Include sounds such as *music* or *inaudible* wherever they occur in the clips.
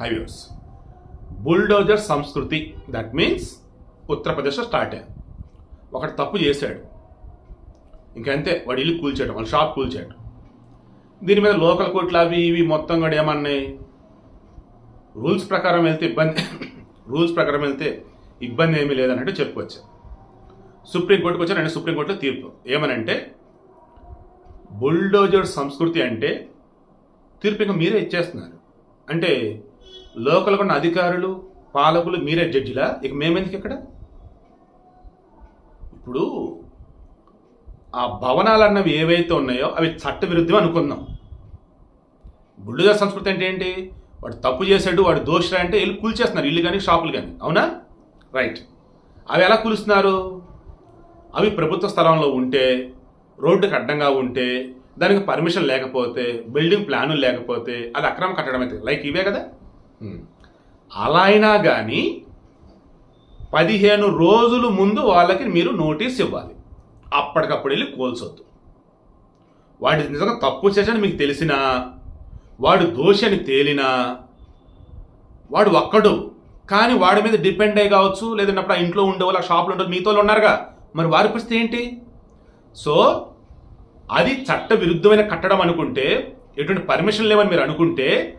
Highways. Bulldozer సంస్కృతి that means ఉత్తరప్రదేశ్లో start అయ్యారు. ఒకటి తప్పు చేశాడు. ఇంకంతే వాడు ఇల్లు కూల్చాడు వాళ్ళ షాప్ కూల్చాడు దీని మీద లోకల్ కోర్టులు అవి ఇవి మొత్తం కూడా ఏమన్నాయి? రూల్స్ ప్రకారం వెళ్తే ఇబ్బంది *coughs* రూల్స్ ప్రకారం వెళ్తే ఇబ్బంది ఏమీ లేదన్నట్టు చెప్పుకోవచ్చు సుప్రీంకోర్టుకు వచ్చారు అంటే సుప్రీంకోర్టులో తీర్పు. ఏమనంటే బుల్డోజర్ సంస్కృతి అంటే తీర్పు ఇంకా మీరే ఇచ్చేస్తున్నారు. అంటే లోకల్ ఉన్న అధికారులు పాలకులు మీరే జడ్జిలా? ఇక మేమెందుకు ఇక్కడ? ఇప్పుడు ఆ భవనాలు అన్నవి ఏవైతే ఉన్నాయో అవి చట్టవిరుద్ధం అనుకుందాం. బుల్డోజర్ సంస్కృతి అంటే ఏంటి? వాడు తప్పు చేశాడు వాడు దోషరా అంటే వెళ్ళి కూల్చేస్తున్నారు ఇల్లు కానీ షాపులు కానీ అవునా? రైట్. అవి ఎలా కూలుస్తున్నారు? అవి ప్రభుత్వ స్థలంలో ఉంటే రోడ్డుకి అడ్డంగా ఉంటే దానికి పర్మిషన్ లేకపోతే బిల్డింగ్ ప్లాను లేకపోతే అది అక్రమ కట్టడం అయితే లైక్ ఇవే కదా? అలా అయినా కానీ పదిహేను రోజులు ముందు వాళ్ళకి మీరు నోటీస్ ఇవ్వాలి. అప్పటికప్పుడు వెళ్ళి కోల్చొద్దు వాడి నిజంగా తప్పు చేశాడని మీకు తెలిసినా వాడు దోషని తేలినా వాడు ఒక్కడు. కానీ వాడి మీద డిపెండ్ అయ్యి కావచ్చు లేదంటే ఆ ఇంట్లో ఉండే వాళ్ళు ఆ ఉండవు మీతో వాళ్ళు ఉన్నారుగా. మరి వారి పరిస్థితి ఏంటి? సో అది చట్ట విరుద్ధమైన కట్టడం అనుకుంటే ఎటువంటి పర్మిషన్ లేవని మీరు అనుకుంటే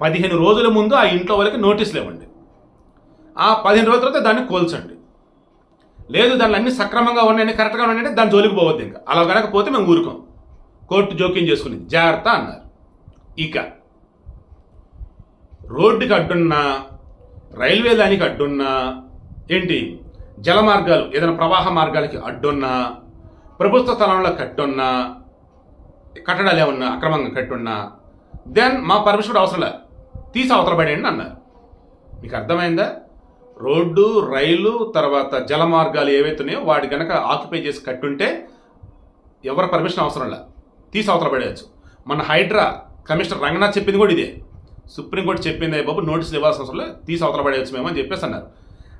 పదిహేను రోజుల ముందు ఆ ఇంట్లో వాళ్ళకి నోటీసులు ఇవ్వండి ఆ పదిహేను రోజుల తర్వాత దాన్ని కోల్చండి. లేదు దానిలో అన్ని సక్రమంగా ఉన్నాయని కరెక్ట్గా ఉన్నాయంటే దాని జోలికి పోవద్దు ఇంకా. అలా కనకపోతే మేము ఊరుకోం. కోర్టు జోక్యం చేసుకుని జాగ్రత్త అన్నారు. ఇక రోడ్డుకి అడ్డున్నా రైల్వే దానికి అడ్డున్నా ఏంటి జల మార్గాలు ఏదైనా ప్రవాహ మార్గాలకి అడ్డున్నా ప్రభుత్వ స్థలంలో కట్టున్నా కట్టడాలు ఏమన్నా అక్రమంగా కట్టున్నా దెన్ మా పర్మిషన్ అవసరం లేదు. తీసి అవతల పడేయండి అన్నారు. మీకు అర్థమైందా? రోడ్డు రైలు తర్వాత జల మార్గాలు ఏవైతే ఉన్నాయో వాటి కనుక ఆక్యుపై చేసి కట్టుంటే ఎవరి పర్మిషన్ అవసరం లేదు తీసి అవతల పడేయచ్చు. మన హైడ్రా కమిషనర్ రంగనాథ్ చెప్పింది కూడా ఇదే. సుప్రీంకోర్టు చెప్పింది బాబు నోటీసులు ఇవ్వాల్సిన అవసరం లేదు తీసి అవతల పడేయచ్చు మేము అని చెప్పేసి అన్నారు.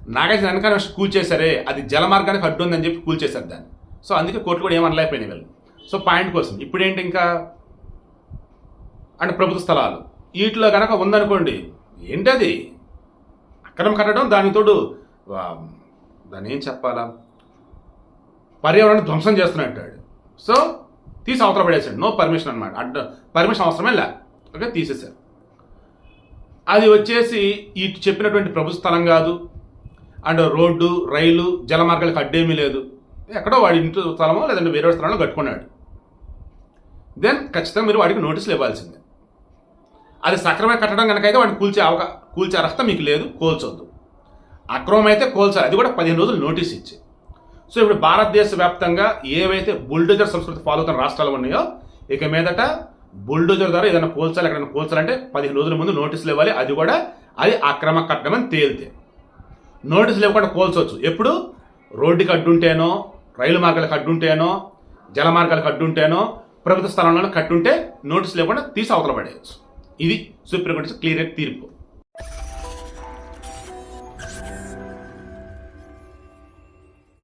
నాగేశ్వర వెనకాల కూల్చేశారే అది జల మార్గానికి అడ్డు ఉందని చెప్పి కూల్చేశారు దాన్ని. సో అందుకే కోర్టు కూడా ఏమనలేకపోయినాయి వీళ్ళు. సో పాయింట్ కోసం ఇప్పుడేంటి ఇంకా? అంటే ప్రభుత్వ స్థలాలు. వీటిలో కనుక ఉందనుకోండి ఏంటది? అక్రమం కట్టడం దానికి తోడు దాన్ని ఏం చెప్పాలా? పర్యావరణ ధ్వంసం చేస్తున్నట్టాడు. సో తీసి అవతల పడేసాడు నో పర్మిషన్ అనమాట అడ్డ పర్మిషన్ అవసరమే లే. ఓకే తీసేశారు. అది వచ్చేసి ఈ చెప్పినటువంటి ప్రభు స్థలం కాదు. అండ్ రోడ్డు రైలు జల మార్గాలకు అడ్డేమీ లేదు. ఎక్కడో వాడి ఇంటి స్థలమో లేదంటే వేరే స్థలంలో కట్టుకున్నాడు. దెన్ ఖచ్చితంగా మీరు వాడికి నోటీసులు ఇవ్వాల్సిందే. అది సక్రమంగా కట్టడం కనుక అయితే వాడిని కూల్చే అవకా కూల్చే అర్హత మీకు లేదు కోల్చొద్దు. అక్రమం అయితే కోల్చాలి. అది కూడా పదిహేను రోజులు నోటీస్ ఇచ్చి. సో ఇప్పుడు భారతదేశ వ్యాప్తంగా ఏవైతే బుల్డోజర్ సంస్కృతి ఫాలో అవుతున్న రాష్ట్రాలు ఉన్నాయో ఇక మీదట బుల్డోజర్ ద్వారా ఏదైనా కోల్చాలి ఎక్కడైనా కోల్చాలంటే పదిహేను రోజుల ముందు నోటీసులు ఇవ్వాలి. అది కూడా అది అక్రమ కట్టడం అని తేలితే. నోటీసులు ఇవ్వకుండా కోల్చవచ్చు ఎప్పుడు? రోడ్డుకి అడ్డుంటేనో రైలు మార్గాలకు అడ్డుంటేనో జల మార్గాలకు అడ్డుంటేనో ప్రభుత్వ స్థలంలో కట్టుంటే నోటీసులు ఇవ్వకుండా తీసి అవతల పడేయచ్చు. ఇది సుప్రీంకోర్టు క్లియర్ తీర్పు.